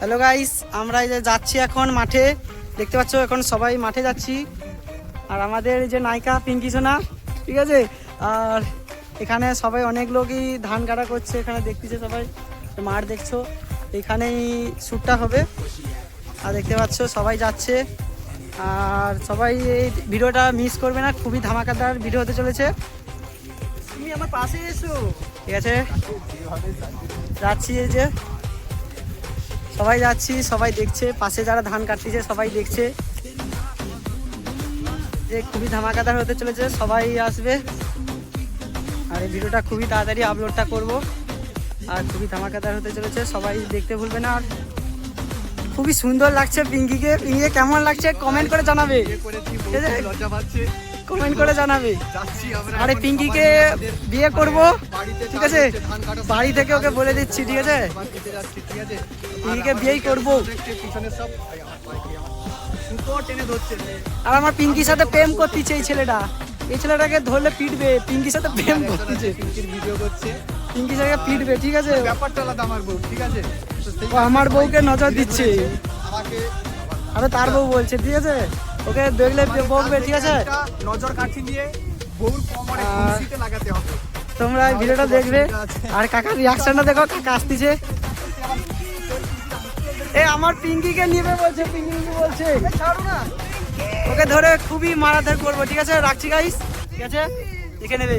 Hello guys আমরা এই যে যাচ্ছি এখন মাঠে। দেখতে পাচ্ছ, এখন সবাই মাঠে যাচ্ছি। আর আমাদের যে নায়িকা পিঙ্কি সোনা, ঠিক আছে? আর এখানে সবাই অনেক লোকই ধান কাটা করছে, এখানে দেখতেছে সবাই। মাঠ দেখছ, এখানেই শ্যুটটা হবে। আর দেখতে পাচ্ছ, সবাই যাচ্ছে। আর সবাই এই ভিডিওটা মিস করবে না, খুবই ধামাকাদার ভিডিও হতে চলেছে। তুমি আমার পাশে এসো। ঠিক আছে? যাচ্ছি এই যে। সবাই যাচ্ছি সবাই দেখছে পাশে যারা ধান কাটতেছে সবাই দেখছে। যে খুবই ধামাকাদার হতে চলেছে সবাই আসবে। আর এই ভিডিওটা খুবই তাড়াতাড়ি আপলোডটা করব। আর খুবই ধামাকাদার হতে চলেছে সবাই দেখতে ভুলবে না। আর খুবই সুন্দর লাগছে পিঙ্কিকে। পিঙ্কিকে কেমন লাগছে? কমেন্ট করে জানাবে। লজ্জা পাচ্ছে। কমেন্ট করে জানাবে। আরে পিঙ্কিকে বিয়ে করব, ঠিক আছে? বাড়ি থেকে ওকে বলে দিচ্ছি, ঠিক আছে? পিঙ্কিকে বিয়েই করব। আর আমার পিঙ্কির সাথে প্রেম করতেছে এই ছেলেটা। এই ছেলেটাকে ধরলে পিটবে, পিঙ্কির সাথে প্রেম করতেছে। ভিডিও করছে পিঙ্কির সাথে পিটবে, ঠিক আছে? ব্যাপারটা আমার বউ ঠিক আছে আমার বউকে নজর দিচ্ছে। আরে তার বউ বলছে, ঠিক আছে? ওকে দেখলে বকবে ঠিক আছে? নজর কাঠি দিয়ে কোমরে আর- খুশিতে লাগাতে হবে। তোমরা ভিডিওটা দেখবে। আর কাকার রিয়াকশনটা দেখো কাকা আসতেছে। এ আমার পিঙ্কিকে নিবে বলছে পিঙ্কি বলছে। ওকে ধরে খুবই মারাধার করব ঠিক আছে? রাখছি গাইস ঠিক আছে? দেখে নেবে।